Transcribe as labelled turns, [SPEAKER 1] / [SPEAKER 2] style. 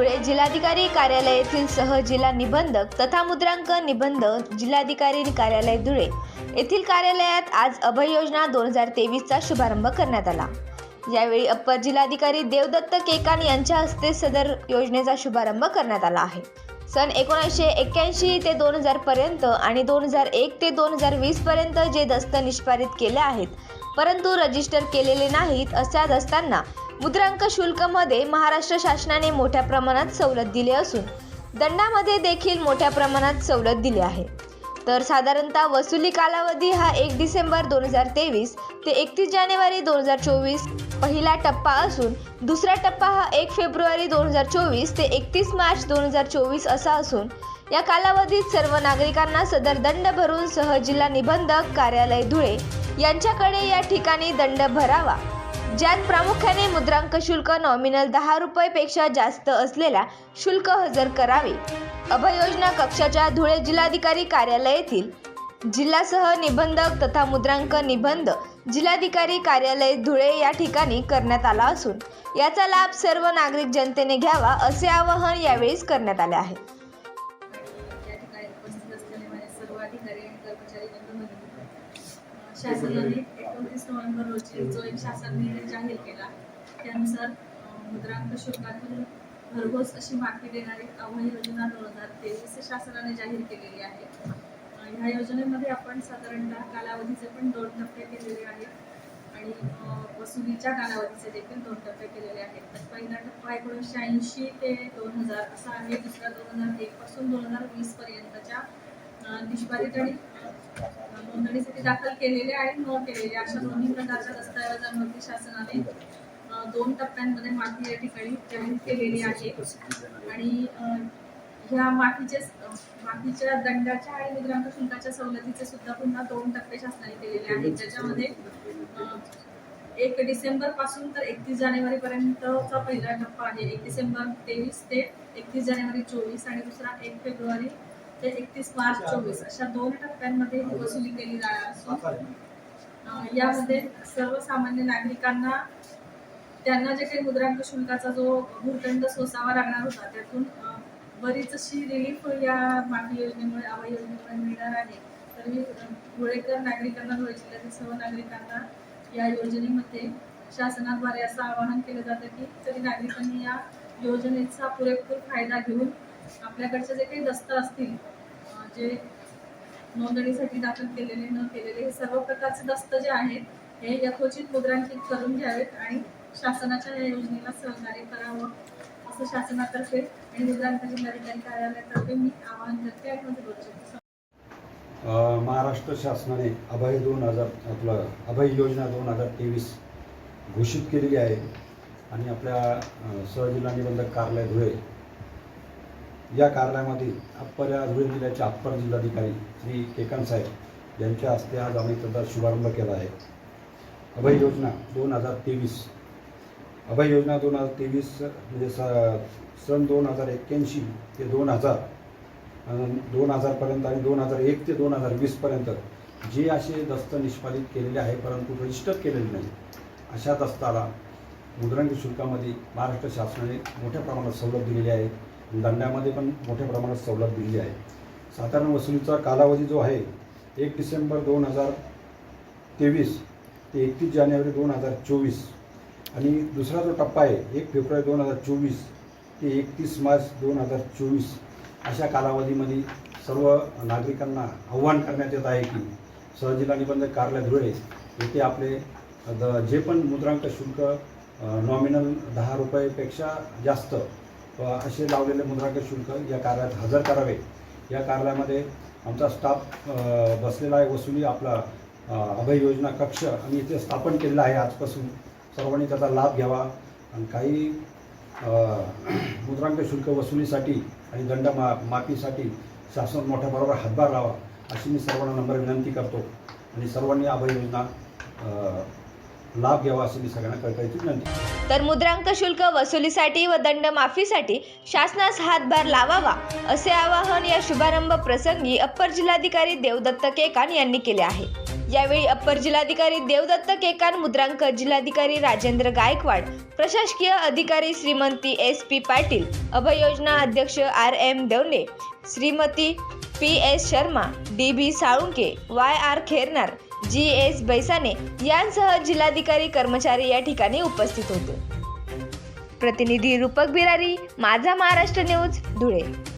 [SPEAKER 1] धुळे जिल्हाधिकारी कार्यालय येथील सह जिल्हा निबंधक तथा मुद्रांक निबंध जिल्हाधिकारी कार्यालय धुळे येथील कार्यालयात आज अभय योजना दोन हजार तेवीसचा शुभारंभ करण्यात आला. यावेळी अप्पर जिल्हाधिकारी देवदत्त केकान यांच्या हस्ते सदर योजनेचा शुभारंभ करण्यात आला आहे. सन एकोणीसशे एक्क्याऐंशी ते दोन हजार पर्यंत आणि दोन हजार एक ते दोन हजार वीस पर्यंत जे दस्त निष्पादित केले आहेत परंतु रजिस्टर केलेले नाहीत अशा दस्तांना मुद्रांक शुल्कमध्ये महाराष्ट्र शासनाने मोठ्या प्रमाणात सवलत दिली असून दंडामध्ये देखील मोठ्या प्रमाणात सवलत दिली आहे. तर साधारणतः वसुली कालावधी हा एक डिसेंबर दोन हजार तेवीस ते एकतीस जानेवारी दोन हजार चोवीस पहिला टप्पा असून दुसरा टप्पा हा एक फेब्रुवारी दोन हजार चोवीस ते एकतीस मार्च दोन हजार चोवीस असा असून या कालावधीत सर्व नागरिकांना सदर दंड भरून सह जिल्हा निबंधक कार्यालय धुळे यांच्याकडे या ठिकाणी दंड भरावा. ज्यात प्रामुख्याने मुद्रांक शुल्क नॉमिनल दहा रुपयेपेक्षा जास्त असलेल्या शुल्क हजर करावे. अभययोजना कक्षाच्या धुळे जिल्हाधिकारी कार्यालय येथील जिल्हासह निबंधक तथा मुद्रांक निबंध जिल्हाधिकारी कार्यालय धुळे या ठिकाणी करण्यात आला असून याचा लाभ सर्व नागरिक जनतेने घ्यावा असे आवाहन यावेळीच करण्यात आले आहे.
[SPEAKER 2] या ठिकाणी उपस्थित असलेले माझे सर्व अधिकारी आणि कर्मचारी बंधू शासनाने एकोणतीस नोव्हेंबर रोजी जो एक शासन निर्णय जाहीर केला त्यानुसार मुद्रांक शुल्कातून भरघोस अशी माफी देणारी आव्हान योजना दोन हजार तेवीस शासनाने जाहीर केलेली आहे. ह्या योजनेमध्ये आपण साधारणतः कालावधीचे पण दोन टप्पे केलेले आहेत आणि वसुलीच्या कालावधीचे देखील दोन टप्पे केलेले आहेत. तर पहिला टप्पा एकोणीसशे ऐंशी ते दोन हजार असा आहे. दुसरा दोन हजार एक पासून दोन हजार वीस पर्यंतच्या निष्पादित आणि नोंदणीसाठी दाखल केलेले आणि न केलेले अशा दोन्ही प्रकारच्या दस्तऐवजांवरती शासनाने दोन टप्प्यांमध्ये माती या ठिकाणी जाहीर केलेली आहे. आणि ह्या मातीचे मातीच्या दंडाच्या आणि मुद्रांक शुल्काच्या सवलतीचे सुद्धा पुन्हा दोन टप्पे शासनाने केलेले आहेत. ज्याच्यामध्ये एक डिसेंबरपासून तर एकतीस जानेवारी पर्यंतचा पहिला टप्पा आहे. एक डिसेंबर तेवीस ते एकतीस जानेवारी चोवीस आणि दुसरा एक फेब्रुवारी ते एकतीस मार्च चोवीस अशा दोन टप्प्यांमध्ये वसुली केली जाणार असून यामध्ये सर्वसामान्य नागरिकांना त्यांना जे काही मुद्रांक शुल्काचा जो भूर्दंड सोसावा लागणार होता त्यातून बरीच अशी रिलीफ या मागणी योजनेमुळे आवाज योजनेमुळे मिळणार आहे. तर मी धुळेकर नागरिकांना धुळे जिल्ह्यातील सर्व नागरिकांना या योजनेमध्ये शासनाद्वारे असं आवाहन केलं जातं की तरी नागरिकांनी या योजनेचा पुरेपूर फायदा घेऊन आपल्याकडचे जे काही दस्त असतील जे नोंदणीसाठी दाखल केलेले न केलेले हे सर्व प्रकारचे दस्त जे आहेत हे यथोचित मुद्रांकित करून घ्यावेत आणि शासनाच्या या योजनेला सहकार्य करावं असं शासनातर्फे आणि मुद्रांक जिल्हाधिकारी कार्यालयातर्फे मी आवाहन करते आणि माझं बोलू
[SPEAKER 3] महाराष्ट्र शासनाने अभय दोन हजार आपलं अभय योजना दोन हजार तेवीस घोषित केलेली आहे. आणि आपल्या सहजिल्हा निबंधक कार्यालय धुळे या कार्यालयामध्ये अप्पर या धुळे जिल्ह्याचे अप्पर जिल्हाधिकारी श्री केकन साहेब यांच्या हस्ते आज आम्ही त्याचा शुभारंभ केला आहे. अभय योजना दोन हजार तेवीस. अभय योजना दोन हजार तेवीस म्हणजे स सन दोन हजार एक्क्याऐंशी ते दोन हजार दोन हजारपर्यंत आणि दोन हजार एक ते दोन हजार वीसपर्यंत जे असे दस्त निष्पादित केलेले आहे परंतु रजिस्टर केलेले नाही अशा दस्ताला मुद्रांक शुल्कामध्ये महाराष्ट्र शासनाने मोठ्या प्रमाणात सवलत दिलेली आहे. दंडामध्ये पण मोठ्या प्रमाणात सवलत दिलेली आहे. साधारण वसुलीचा कालावधी जो आहे एक डिसेंबर दोन हजार तेवीस ते एकतीस जानेवारी दोन हजार चोवीस आणि दुसरा जो टप्पा आहे एक फेब्रुवारी दोन हजार चोवीस ते एकतीस मार्च दोन हजार चोवीस अशा कालावधीमध्ये सर्व नागरिकांना आव्हान करण्यात येत आहे की सहजिल्हा निबंधक कार्यालय धुळे येथे आपले द जे पण मुद्रांक शुल्क नॉमिनल दहा रुपयेपेक्षा जास्त असे लावलेले मुद्रांक शुल्क या कार्यालयात हजर करावे. या कार्यालयामध्ये आमचा स्टाफ बसलेला आहे वसुली आपला अभय योजना कक्ष आम्ही इथे स्थापन केलेला आहे आजपासून. सर्वांनी त्याचा लाभ घ्यावा आणि काही मुद्रांक शुल्क वसुलीसाठी आणि दंड मा माफीसाठी शासन मोठ्या बरोबर हातभार लावा अशी मी सर्वांना नंबर विनंती करतो. आणि सर्वांनी अभय योजना लाभ घ्यावा अशी मी सगळ्यांना कळकळीची विनंती
[SPEAKER 1] तर मुद्रांक शुल्क वसुलीसाठी व दंड माफीसाठी शासनास हातभार लावावा असे आवाहन या शुभारंभ प्रसंगी अप्पर जिल्हाधिकारी देवदत्त केकान यांनी केले आहे. यावेळी अप्पर जिल्हाधिकारी देवदत्त केकान मुद्रांक जिल्हाधिकारी राजेंद्र गायकवाड प्रशासकीय अधिकारी श्रीमंती एस पी पाटील अभय योजना अध्यक्ष R M Devne Shrimati P S Sharma D B Salunke Y R Khernar G S Baisane यांसह जिल्हाधिकारी कर्मचारी या ठिकाणी उपस्थित होते. प्रतिनिधी रूपक बिरारी माझा महाराष्ट्र न्यूज धुळे.